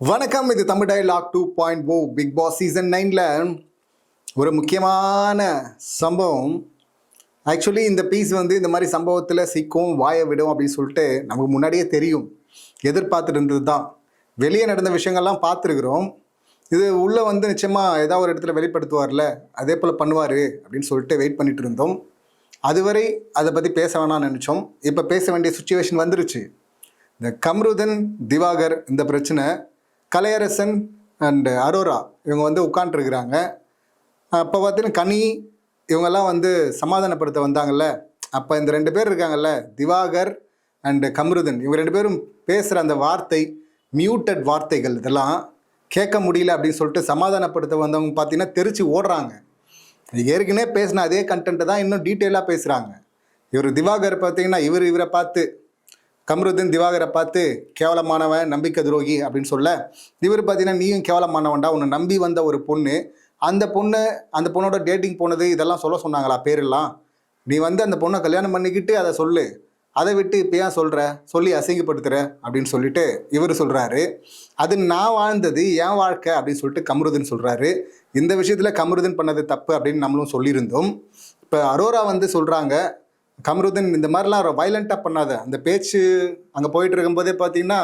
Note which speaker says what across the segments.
Speaker 1: வணக்கம் இது Tamil dialogue two point O big boss season நைனில் ஒரு முக்கியமான சம்பவம். ஆக்சுவலி இந்த பீஸ் வந்து இந்த மாதிரி சம்பவத்தில் சிக்கும் வாய விடும் அப்படின்னு சொல்லிட்டு நமக்கு முன்னாடியே தெரியும். எதிர்பார்த்துட்டு இருந்தது தான் வெளியே நடந்த விஷயங்கள்லாம் பார்த்துருக்குறோம். இது உள்ளே வந்து நிச்சயமாக ஏதாவது ஒரு இடத்துல வெளிப்படுத்துவார்ல அதே போல் பண்ணுவார் அப்படின்னு சொல்லிட்டு வெயிட் பண்ணிட்டு இருந்தோம். அதுவரை அதை பற்றி பேச வேணாம்னு நினச்சோம். இப்போ பேச வேண்டிய சுச்சுவேஷன் வந்துருச்சு. இந்த கம்ருதன் திவாகர் இந்த பிரச்சனை கலையரசன் அண்டு அரோரா இவங்க வந்து உட்காண்ட்ருக்குறாங்க அப்போ பார்த்தீங்கன்னா கனி இவங்கெல்லாம் வந்து சமாதானப்படுத்த வந்தாங்கல்ல. அப்போ இந்த ரெண்டு பேர் இருக்காங்கல்ல திவாகர் அண்டு கம்ருதன். இவங்க ரெண்டு பேரும் பேசுகிற அந்த வார்த்தை மியூட்டட் வார்த்தைகள் இதெல்லாம் கேட்க முடியல அப்படின்னு சொல்லிட்டு சமாதானப்படுத்த வந்தவங்க பார்த்தீங்கன்னா தெரிச்சு ஓடுறாங்க. ஏற்கனவே பேசின அதே கண்டென்ட்டை தான் இன்னும் டீட்டெயிலாக பேசுகிறாங்க இவர் திவாகர் பார்த்தீங்கன்னா இவர் இவரை பார்த்து கம்ருதீன் திவாகரை பார்த்து கேவலமானவன் நம்பிக்கை துரோகி அப்படின்னு சொல்ல இவர் பார்த்தீங்கன்னா நீயும் கேவலமானவன்டா. உன்னை நம்பி வந்த ஒரு பொண்ணு அந்த பொண்ணு அந்த பொண்ணோட டேட்டிங் போனது இதெல்லாம் சொல்ல சொன்னாங்களா பேரெல்லாம்? நீ வந்து அந்த பொண்ணை கல்யாணம் பண்ணிக்கிட்டு அதை சொல்லு. அதை விட்டு இப்போ ஏன் சொல்கிற சொல்லி அசிங்கப்படுத்துகிற அப்படின்னு சொல்லிட்டு இவர் சொல்கிறாரு அது நான் வாழ்ந்தது என் வாழ்க்கை அப்படின்னு சொல்லிட்டு கம்ருதீன் சொல்கிறாரு இந்த விஷயத்தில் கம்ருதீன் பண்ணது தப்பு அப்படின்னு நம்மளும் சொல்லியிருந்தோம். இப்போ அரோரா வந்து சொல்கிறாங்க கமருதீன் இந்த மாதிரிலாம் வயலண்ட்டாக பண்ணாத. அந்த பேச்சு அங்கே போயிட்டு இருக்கும்போதே பார்த்தீங்கன்னா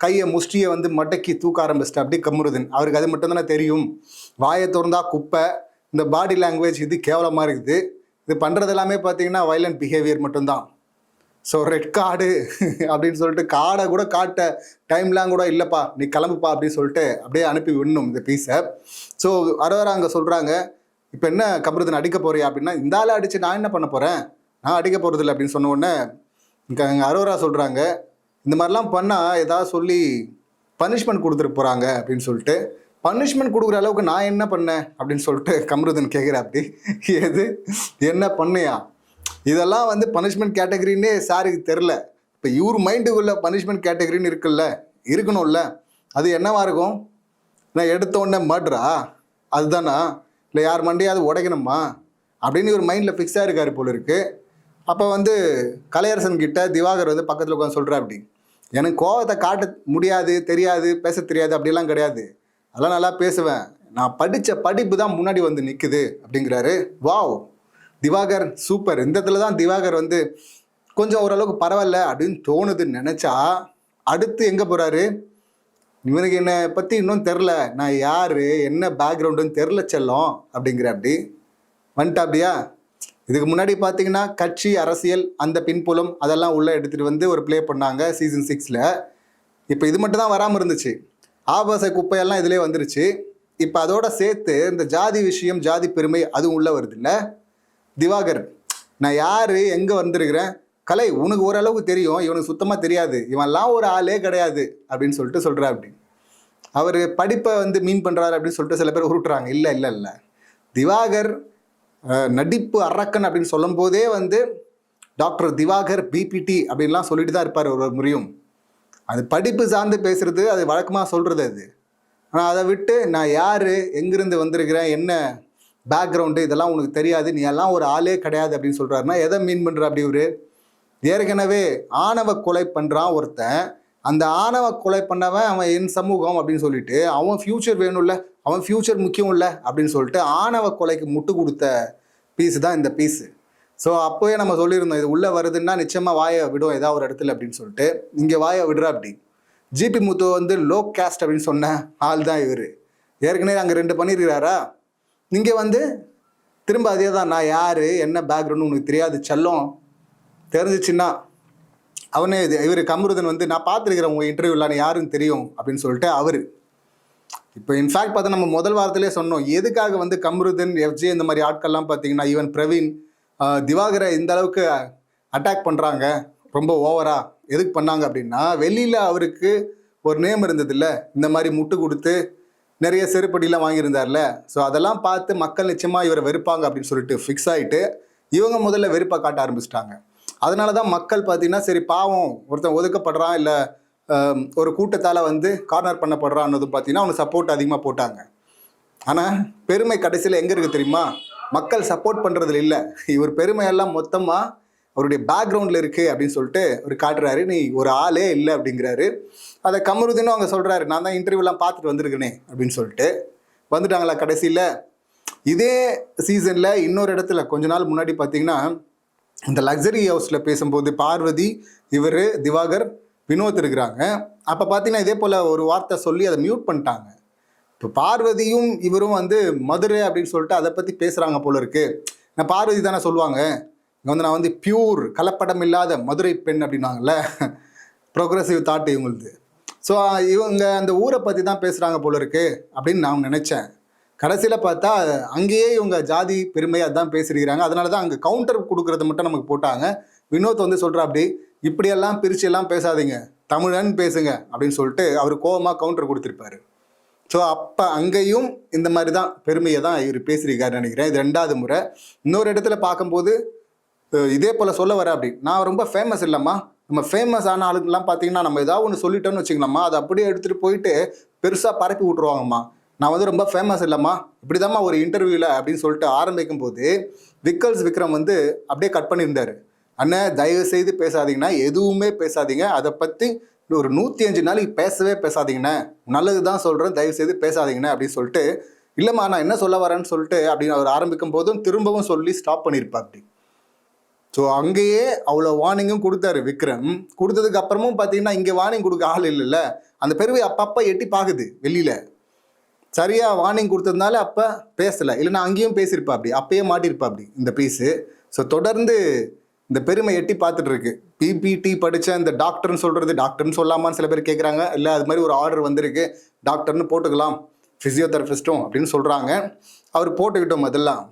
Speaker 1: கையை முஷ்டியை வந்து மடக்கி தூக்க ஆரம்பிச்சிட்டு. அப்படியே கமருதீன். அவருக்கு அது மட்டும் தானே தெரியும். வாயை திறந்தா குப்பை. இந்த பாடி லாங்குவேஜ் இது கேவலமாக இருக்குது. இது பண்ணுறது எல்லாமே பார்த்தீங்கன்னா வயலண்ட் பிஹேவியர் மட்டும்தான். ஸோ ரெட் கார்டு அப்படின்னு சொல்லிட்டு கார்டை கூட காட்ட டைம்லாம் கூட இல்லைப்பா நீ கிளம்புப்பா அப்படின்னு சொல்லிட்டு அப்படியே அனுப்பி விடணும் இந்த பீஸை ஸோ அரோரா அங்கே சொல்கிறாங்க இப்போ என்ன கம்ருதன் அடிக்க போறியா? அப்படின்னா இந்த ஆளை அடித்து நான் என்ன பண்ண போகிறேன் நான் அடிக்க போகிறதில்ல அப்படின்னு சொன்ன உடனே இங்கே அரோரா சொல்கிறாங்க இந்த மாதிரிலாம் பண்ணால் ஏதாவது சொல்லி பனிஷ்மெண்ட் கொடுத்துட்டு போகிறாங்க அப்படின்னு சொல்லிட்டு பனிஷ்மெண்ட் கொடுக்குற அளவுக்கு நான் என்ன பண்ணேன் அப்படின்னு சொல்லிட்டு கம்ருதன் கேட்குற அப்படி. எது? என்ன பண்ணியா? இதெல்லாம் வந்து பனிஷ்மெண்ட் கேட்டகரின்னே சாருக்கு தெரில இப்போ இவர் மைண்டுக்குள்ள பனிஷ்மெண்ட் கேட்டகரின்னு இருக்குல்ல இருக்கணும்ல. அது என்னவா இருக்கும்? நான் எடுத்த உடனே மர்டரா அதுதானா? இல்லை யார் மண்டையாவது உடைக்கணுமா? அப்படின்னு இவர் மைண்டில் ஃபிக்ஸாக இருக்கார் போல இருக்குது அப்போ வந்து கலையரசன் கிட்ட திவாகர் வந்து பக்கத்தில் உட்காந்து சொல்கிறா அப்படி. எனக்கு கோவத்தை காட்ட முடியாது தெரியாது பேச தெரியாது அப்படிலாம் கிடையாது. அதெல்லாம் நல்லா பேசுவேன். நான் படித்த படிப்பு தான் முன்னாடி வந்து நிற்குது அப்படிங்கிறாரு. வாவ்! திவாகர் சூப்பர். இந்த இடத்துல தான் திவாகர் வந்து கொஞ்சம் ஓரளவுக்கு பரவாயில்ல அப்படின்னு தோணுதுன்னு நினச்சா அடுத்து எங்கே போகிறாரு இவனுக்கு என்னை பற்றி இன்னும் தெரில நான் யார்? என்ன பேக்ரவுண்டுன்னு தெரில செல்லம் அப்படிங்கிற அப்படி. வந்துட்டா அப்படியா? இதுக்கு முன்னாடி பார்த்தீங்கன்னா கட்சி அரசியல் அந்த பின்புலம் அதெல்லாம் உள்ளே எடுத்துகிட்டு வந்து ஒரு ப்ளே பண்ணாங்க சீசன் சிக்ஸில் இப்போ இது மட்டும் தான் வராமல் இருந்துச்சு. ஆபாச குப்பையெல்லாம் இதிலே வந்துருச்சு. இப்போ அதோட சேர்த்து இந்த ஜாதி விஷயம் ஜாதி பெருமை அதுவும் உள்ளே வருது இல்லை? திவாகர் நான் யார் எங்கே வந்திருக்கிறேன்? கலை உனக்கு ஓரளவுக்கு தெரியும். இவனுக்கு சுத்தமாக தெரியாது. இவன்லாம் ஒரு ஆளே கிடையாது அப்படின்னு சொல்லிட்டு சொல்கிறா அப்படி. அவர் படிப்பை வந்து மீன் பண்ணுறாரு அப்படின்னு சொல்லிட்டு சில பேர் உருட்டுறாங்க. இல்லை இல்லை இல்லை. திவாகர் நடிப்பு அரக்கன் அப்படின்னு சொல்லும்போதே வந்து டாக்டர் திவாகர் பிபிடி அப்படின்லாம் சொல்லிட்டு தான் இருப்பார் ஒரு முறையும். அது படிப்பு சார்ந்து பேசுறது அது வழக்கமாக சொல்கிறது அது. ஆனால் அதை விட்டு நான் யார் எங்கிருந்து வந்திருக்கிறேன் என்ன பேக்ரவுண்டு இதெல்லாம் உனக்கு தெரியாது நீ எல்லாம் ஒரு ஆளே கிடையாது அப்படின்னு சொல்கிறாருன்னா எதை மீன் பண்ணுற அப்படி ஒரு ஏற்கனவே ஆணவ கொலை பண்ணுறான் ஒருத்தன் அந்த ஆணவ கொலை பண்ணவன் அவன் என் சமூகம் அப்படின்னு சொல்லிட்டு அவன் ஃப்யூச்சர் வேணும்ல அவன் ஃப்யூச்சர் முக்கியம் இல்லை அப்படின்னு சொல்லிட்டு ஆணவ கொலைக்கு முட்டு கொடுத்த பீஸ் தான் இந்த பீஸு ஸோ அப்போயே நம்ம சொல்லியிருந்தோம் இது உள்ளே வருதுன்னா நிச்சயமாக வாயை விடும் ஏதாவது ஒரு இடத்துல அப்படின்னு சொல்லிட்டு. இங்கே வாயை விடுறா அப்படி. ஜிபி முத்து வந்து லோ கேஸ்ட் அப்படின்னு சொன்ன ஆள் தான் இவர். ஏற்கனவே அங்கே ரெண்டு பண்ணியிருக்கிறாரா? இங்கே வந்து திரும்ப அதே தான் நான் யார் என்ன பேக்ரவுண்டு உனக்கு தெரியாது செல்லம். தெரிஞ்சிச்சுன்னா அவனே இது இவர் கமருதன் வந்து நான் பார்த்துருக்கிறேன் உங்கள் இன்டர்வியூவில் யாருன்னு தெரியும் அப்படின்னு சொல்லிட்டு அவர். இப்போ இன்ஃபேக்ட் பார்த்தா நம்ம முதல் வாரத்திலே சொன்னோம் எதுக்காக வந்து கமருதன் எஃப்ஜே இந்த மாதிரி ஆட்கள்லாம் பார்த்தீங்கன்னா ஈவன் பிரவீன் திவாகரை இந்த அளவுக்கு அட்டாக் பண்ணுறாங்க ரொம்ப ஓவரா எதுக்கு பண்ணாங்க? அப்படின்னா வெளியில் அவருக்கு ஒரு நேம் இருந்ததில்ல. இந்த மாதிரி முட்டு கொடுத்து நிறைய செருப்படிலாம் வாங்கியிருந்தார்ல. ஸோ அதெல்லாம் பார்த்து மக்கள் நிச்சயமாக இவரை வெறுப்பாங்க அப்படின்னு சொல்லிட்டு ஃபிக்ஸ் ஆகிட்டு இவங்க முதல்ல வெறுப்பை காட்ட ஆரம்பிச்சிட்டாங்க. அதனால தான் மக்கள் பார்த்தீங்கன்னா சரி பாவம் ஒருத்தன் ஒதுக்கப்படுறான் இல்லை ஒரு கூட்டத்தால் வந்து கார்னர் பண்ணப்படுறான்னு பார்த்தீங்கன்னா அவனுக்கு சப்போர்ட் அதிகமாக போட்டாங்க. ஆனால் பெருமை கடைசியில் எங்கே இருக்குது தெரியுமா? மக்கள் சப்போர்ட் பண்ணுறதுல இல்லை. இவர் பெருமையெல்லாம் மொத்தமாக அவருடைய பேக்ரவுண்டில் இருக்குது அப்படின்னு சொல்லிட்டு அவர் காட்டுறாரு. நீ ஒரு ஆளே இல்லை அப்படிங்கிறாரு. அதை கமருதீனும் அவங்க சொல்கிறாரு நான் தான் இன்டர்வியூலாம் பார்த்துட்டு வந்திருக்கேனே அப்படின்னு சொல்லிட்டு. வந்துட்டாங்களா கடைசியில்? இதே சீசனில் இன்னொரு இடத்துல கொஞ்ச நாள் முன்னாடி பார்த்தீங்கன்னா இந்த லக்ஸரி ஹவுஸில் பேசும்போது பார்வதி இவர் திவாகர் வினோத் இருக்கிறாங்க. அப்போ பார்த்தீங்கன்னா இதே போல் ஒரு வார்த்தை சொல்லி அதை மியூட் பண்ணிட்டாங்க. இப்போ பார்வதியும் இவரும் வந்து மதுரை அப்படின்னு சொல்லிட்டு அதை பற்றி பேசுகிறாங்க போல இருக்கு. நான் பார்வதி தானே சொல்லுவாங்க. இங்கே வந்து நான் வந்து பியூர் கலப்படம் இல்லாத மதுரை பெண் அப்படின்னாங்கல்ல. ப்ரோக்ரஸிவ் தாட் இவங்களுது. ஸோ இவங்க அந்த ஊரை பற்றி தான் பேசுகிறாங்க போல இருக்கு அப்படின்னு நான் நினச்சேன். கடைசியில் பார்த்தா அங்கேயே இவங்க ஜாதி பெருமை அதான் பேசியிருக்கிறாங்க. அதனால தான் அங்கே கவுண்டர் கொடுக்குறத மட்டும் நமக்கு போட்டாங்க. வினோத் வந்து சொல்கிறா அப்படி இப்படியெல்லாம் பிரிச்சு எல்லாம் பேசாதீங்க. தமிழன் பேசுங்க. அப்படின்னு சொல்லிட்டு அவர் கோவமாக கவுண்டர் கொடுத்துருப்பாரு. ஸோ அப்போ அங்கேயும் இந்த மாதிரி தான் பெருமையை தான் இவர் பேசியிருக்காரு நினைக்கிறேன். இது ரெண்டாவது முறை. இன்னொரு இடத்துல பார்க்கும்போது இதே போல் சொல்ல வர அப்படி நான் ரொம்ப ஃபேமஸ் இல்லைம்மா. நம்ம ஃபேமஸ் ஆன ஆளுங்கெல்லாம் பார்த்தீங்கன்னா நம்ம ஏதாவது ஒன்று சொல்லிட்டோம்னு வச்சுக்கலாமா அதை அப்படியே எடுத்துகிட்டு போயிட்டு பெருசாக பரப்பி விட்ருவாங்கம்மா நான் வந்து ரொம்ப ஃபேமஸ் இல்லைம்மா. இப்படி ஒரு இன்டர்வியூவில் அப்படின்னு சொல்லிட்டு ஆரம்பிக்கும் போது விக்கல்ஸ் விக்ரம் வந்து அப்படியே கட் பண்ணியிருந்தாரு. அண்ணன் தயவு செய்து பேசாதீங்கன்னா எதுவுமே பேசாதீங்க. அதை பற்றி ஒரு நூற்றி அஞ்சு நாளைக்கு பேசவே பேசாதீங்கண்ணே. நல்லது தான் சொல்கிறேன் தயவு செய்து பேசாதீங்கண்ணே அப்படின்னு சொல்லிட்டு இல்லைம்மா நான் என்ன சொல்ல வரேன்னு சொல்லிட்டு அப்படின்னு அவர் ஆரம்பிக்கும் போதும் திரும்பவும் சொல்லி ஸ்டாப் பண்ணியிருப்பாரு அப்படி. ஸோ அங்கேயே அவ்வளோ வார்னிங்கும் கொடுத்தாரு விக்ரம். கொடுத்ததுக்கு அப்புறமும் பார்த்தீங்கன்னா இங்கே வார்னிங் கொடுக்க ஆள் இல்லைல்ல. அந்த பெருவை அப்பப்போ எட்டி பார்க்குது வெளியில். சரியா வார்னிங் கொடுத்ததுனால அப்போ பேசலை. இல்லைன்னா அங்கேயும் பேசியிருப்பா அப்படி அப்பயே மாட்டியிருப்பா அப்படி இந்த பீஸு ஸோ தொடர்ந்து இந்த பெருமை எட்டி பார்த்துட்டு இருக்கு பிபிடி படித்த இந்த டாக்டர்னு சொல்கிறது டாக்டர்னு சொல்லாமான்னு சில பேர் கேட்குறாங்க இல்லை அது மாதிரி ஒரு ஆர்டர் வந்திருக்கு. டாக்டர்னு போட்டுக்கலாம் ஃபிசியோதெரபிஸ்ட்டும் அப்படின்னு சொல்கிறாங்க அவர் போட்டுக்கிட்டோம் அதெல்லாம்.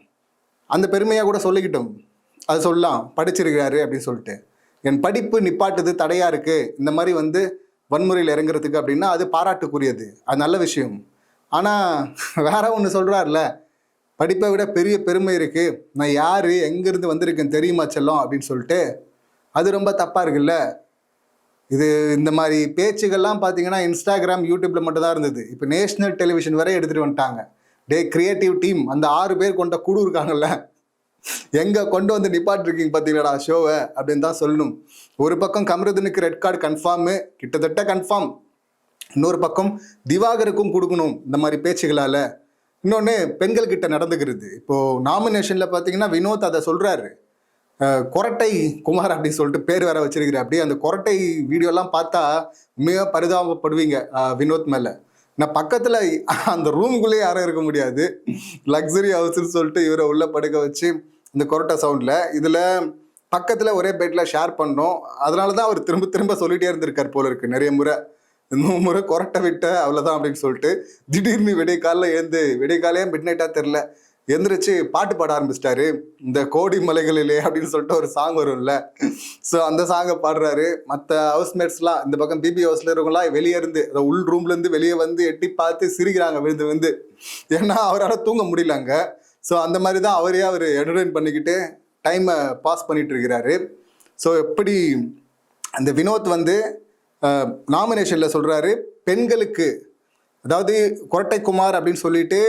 Speaker 1: அந்த பெருமையாக கூட சொல்லிக்கிட்டோம். அது சொல்லலாம் படிச்சிருக்கிறாரு அப்படின்னு சொல்லிட்டு. என் படிப்பு நிப்பாட்டுது தடையாக இருக்குது இந்த மாதிரி வந்து வன்முறையில் இறங்குறதுக்கு அப்படின்னா அது பாராட்டுக்குரியது. அது நல்ல விஷயம். ஆனால் வேற ஒன்று சொல்கிறார்ல படிப்பை விட பெரிய பெருமை இருக்குது நான் யார் எங்கேருந்து வந்திருக்கேன் தெரியுமா செல்லம்? அப்படின்னு சொல்லிட்டு அது ரொம்ப தப்பாக இருக்குல்ல? இது இந்த மாதிரி பேச்சுகள்லாம் பார்த்தீங்கன்னா இன்ஸ்டாகிராம் யூடியூப்பில் மட்டும்தான் இருந்தது. இப்போ நேஷ்னல் டெலிவிஷன் வரை எடுத்துகிட்டு வந்துட்டாங்க. டே கிரியேட்டிவ் டீம் அந்த ஆறு பேர் கொண்ட குழு இருக்காங்கல்ல? எங்கே கொண்டு வந்து நிப்பாட்டிருக்கீங்க பார்த்தீங்களாடா ஷோவை அப்படின்னு தான் சொல்லணும். ஒரு பக்கம் கமருதனுக்கு ரெட் கார்டு கன்ஃபார்மு கிட்டத்தட்ட கன்ஃபார்ம் இன்னொரு பக்கம் திவாகருக்கும் கொடுக்கணும் இந்த மாதிரி பேச்சுகளால். இன்னொன்று பெண்கள் கிட்ட நடந்துக்கிறது. இப்போது நாமினேஷனில் பார்த்தீங்கன்னா வினோத் அதை சொல்கிறாரு கொரட்டை குமார் அப்படின்னு சொல்லிட்டு பேர் வேற வச்சிருக்கிற அப்படி அந்த கொரட்டை வீடியோலாம் பார்த்தா மிக பரிதாபப்படுவீங்க வினோத் மேலே. நான் பக்கத்தில் அந்த ரூம்குள்ளேயே யாரும் இருக்க முடியாது. லக்ஸரி ஹவுஸ்னு சொல்லிட்டு இவரை உள்ள படுக்க வச்சு இந்த கொரட்டை சவுண்டில் இதில் பக்கத்தில் ஒரே பெட்டில் ஷேர் பண்ணோம். அதனால தான் அவர் திரும்ப திரும்ப சொல்லிகிட்டே இருந்திருக்கார் போல இருக்கு நிறைய முறை. இன்னொரு முறை கொரட்டை விட்ட அவ்வளோதான் அப்படின்னு சொல்லிட்டு திடீர்னு விடிய காலில் எழுந்து விடிய காலையே மிட் நைட்டாக தெரில எந்திரிச்சு பாட்டு பாட ஆரம்பிச்சிட்டாரு. இந்த கோடி மலைகளிலே அப்படின்னு சொல்லிட்டு ஒரு சாங் வரும்ல. ஸோ அந்த சாங்கை பாடுறாரு. மற்ற ஹவுஸ்மேட்ஸ்லாம் இந்த பக்கம் பிபி ஹவுஸ்ல இருக்கவங்களாம் வெளியே இருந்து அந்த உள் ரூம்லேருந்து வெளியே வந்து எட்டி பார்த்து சிரிக்கிறாங்க விழுந்து வந்து ஏன்னா அவரால் தூங்க முடியலங்க ஸோ அந்த மாதிரி தான் அவரே அவர் என்டர்டைன் பண்ணிக்கிட்டு டைமை பாஸ் பண்ணிட்டு இருக்கிறாரு. ஸோ எப்படி அந்த வினோத் வந்து நாமினேஷனில் சொல்கிறாரு பெண்களுக்கு அதாவது கொரட்டை குமார் அப்படின்னு சொல்லிட்டு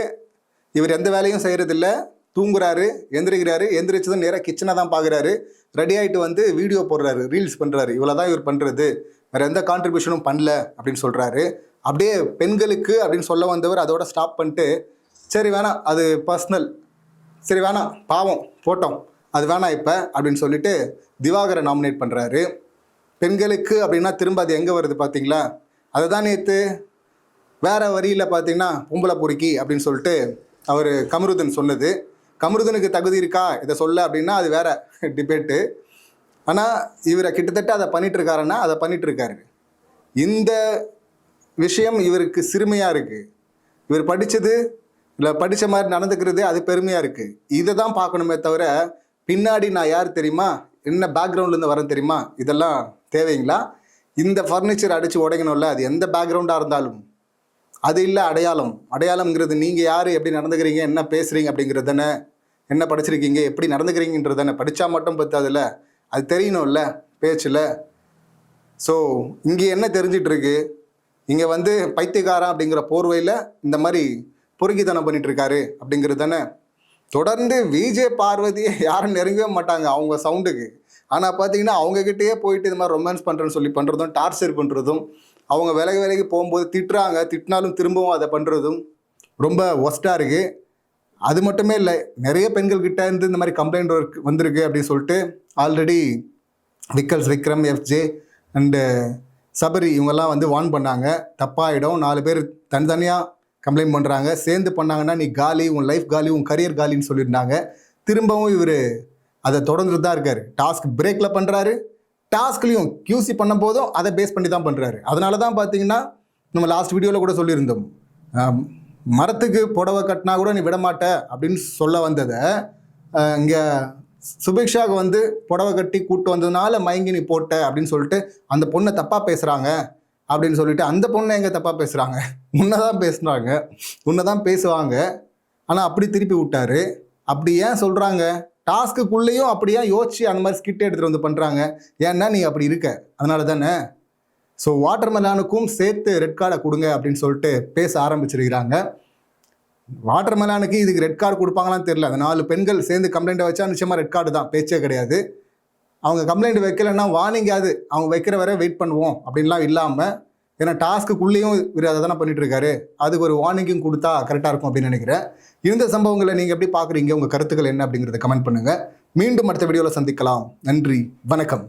Speaker 1: இவர் எந்த வேலையும் செய்கிறதில்ல தூங்குறாரு எந்திரிக்கிறாரு எந்திரிச்சதும் நேராக கிச்சனை தான் பார்க்குறாரு ரெடி ஆகிட்டு வந்து வீடியோ போடுறாரு ரீல்ஸ் பண்ணுறாரு இவ்வளோ தான் இவர் பண்ணுறது வேறு எந்த கான்ட்ரிபியூஷனும் பண்ணல அப்படின்னு சொல்கிறாரு அப்படியே பெண்களுக்கு அப்படின்னு சொல்ல வந்தவர் அதோட ஸ்டாப் பண்ணிட்டு சரி வேணாம் அது பர்சனல் சரி வேணாம் பாவம் போட்டோம் அது வேணாம் இப்போ அப்படின்னு சொல்லிட்டு திவாகரை நாமினேட் பண்ணுறாரு பெண்களுக்கு அப்படின்னா திரும்ப அது எங்கே வருது பார்த்தீங்களா அதை தான் நேற்று வேறு வரியில் பார்த்தீங்கன்னா பொம்பளை பொறுக்கி அப்படின்னு சொல்லிட்டு அவர் கமருதன் சொன்னது. கமருதனுக்கு தகுதி இருக்கா? இதை சொல்ல அப்படின்னா அது வேற டிபேட்டு ஆனால் இவரை கிட்டத்தட்ட அதை பண்ணிட்டு இருக்காருன்னா அதை பண்ணிகிட்ருக்காரு இந்த விஷயம் இவருக்கு சிறுமையாக இருக்குது இவர் படித்தது இல்லை படித்த மாதிரி நடந்துக்கிறது அது பெருமையாக இருக்குது இதை தான் பார்க்கணுமே தவிர பின்னாடி நான் யார் தெரியுமா? என்ன பேக்ரவுண்ட்லேருந்து வரேன் தெரியுமா? இதெல்லாம் தேவைங்களா? இந்த ஃபர்னிச்சர் அடித்து உடைக்கணும்ல அது எந்த பேக்ரவுண்டாக இருந்தாலும். அது இல்லை அடையாளம். அடையாளம்ங்கிறது நீங்கள் யார் எப்படி நடந்துக்கிறீங்க என்ன பேசுகிறீங்க அப்படிங்கிறது தானே. என்ன படிச்சிருக்கீங்க எப்படி நடந்துக்கிறீங்கன்றது தானே. படித்தா மட்டும் பத்தாதுல்ல. அது தெரியணும்ல பேச்சில். ஸோ இங்கே என்ன தெரிஞ்சிட்ருக்கு? இங்கே வந்து பைத்தியக்காரன் அப்படிங்கிற போர்வையில் இந்த மாதிரி பொறுக்கித்தனம் பண்ணிகிட்ருக்காரு அப்படிங்கிறது தானே. தொடர்ந்து விஜே பார்வதியை யாரும் நெருங்கவே மாட்டாங்க அவங்க சவுண்டுக்கு ஆனால் பார்த்தீங்கன்னா அவங்கக்கிட்டேயே போயிட்டு இது மாதிரி ரொமான்ஸ் பண்ணுறேன்னு சொல்லி பண்ணுறதும் டார்ச்சர் பண்ணுறதும் அவங்க விலகி விலகி போகும்போது திட்டுறாங்க திட்டினாலும் திரும்பவும் அதை பண்ணுறதும் ரொம்ப ஒஸ்ட்டாக இருக்குது அது மட்டுமே இல்லை நிறைய பெண்கள் கிட்ட இருந்து இந்த மாதிரி கம்ப்ளைண்ட் ஒர்க் வந்திருக்கு அப்படின்னு சொல்லிட்டு already Vikkals Vikram FJ and Sabari இவங்கெல்லாம் வந்து வார்ன் பண்ணாங்க. தப்பாகிடும் நாலு பேர் தனித்தனியாக கம்ப்ளைண்ட் பண்ணுறாங்க சேர்ந்து பண்ணாங்கன்னா நீ காலி உன் லைஃப் காலி உன் கரியர் காலின்னு சொல்லியிருந்தாங்க. திரும்பவும் இவர் அதை தொடர்ந்துட்டு தான் இருக்கார். டாஸ்க் பிரேக்கில் பண்ணுறாரு டாஸ்க்லையும் கியூசி பண்ணும் போதும் அதை பேஸ் பண்ணி தான் பண்ணுறாரு அதனால தான் பார்த்தீங்கன்னா நம்ம லாஸ்ட் வீடியோவில் கூட சொல்லியிருந்தோம். மரத்துக்கு புடவை கட்டினா கூட நீ விடமாட்ட அப்படின்னு சொல்ல வந்ததை இங்கே சுபிக்ஷாவுக்கு வந்து புடவை கட்டி கூட்டு வந்ததுனால மயங்கி நீ போட்ட அப்படின்னு சொல்லிட்டு அந்த பொண்ணை தப்பாக பேசுகிறாங்க அப்படின்னு சொல்லிட்டு அந்த பொண்ணை எங்கே தப்பாக பேசுகிறாங்க உன்னை தான் பேசுகிறாங்க உன்னை தான் பேசுவாங்க. ஆனால் அப்படி திருப்பி விட்டாரு. அப்படி ஏன் சொல்கிறாங்க டாஸ்க்குள்ளேயும் அப்படியே யோசிச்சு அந்த மாதிரி ஸ்கிட் எடுத்துகிட்டு வந்து பண்ணுறாங்க ஏன்னா நீ அப்படி இருக்க. அதனால தானே ஸோ வாட்டர் மெலானுக்கும் சேர்த்து ரெட் கார்டை கொடுங்க அப்படின்னு சொல்லிட்டு பேச ஆரம்பிச்சிருக்கிறாங்க. வாட்டர் மெலானுக்கு இதுக்கு ரெட் கார்டு கொடுப்பாங்களான்னு தெரியல. அந்த நாலு பெண்கள் சேர்ந்து கம்ப்ளைண்ட்டை வச்சா நிச்சயமாக ரெட் கார்டு தான். பேச்சே கிடையாது. அவங்க கம்ப்ளைண்ட் வைக்கலைன்னா வார்னிங்காவது அவங்க வைக்கிற வரை வெயிட் பண்ணுவோம் அப்படின்லாம் இல்லாமல் ஏன்னா டாஸ்க்குள்ளேயும் இவர் அதை தானே பண்ணிட்டு இருக்காரு அதுக்கு ஒரு வார்னிங்கும் கொடுத்தா கரெக்டாக இருக்கும் அப்படின்னு நினைக்கிறேன். இந்த சம்பவங்களை நீங்கள் எப்படி பார்க்குறீங்க? உங்கள் கருத்துக்கள் என்ன அப்படிங்கிறத கமெண்ட் பண்ணுங்கள் மீண்டும் அடுத்த வீடியோவில் சந்திக்கலாம். நன்றி. வணக்கம்.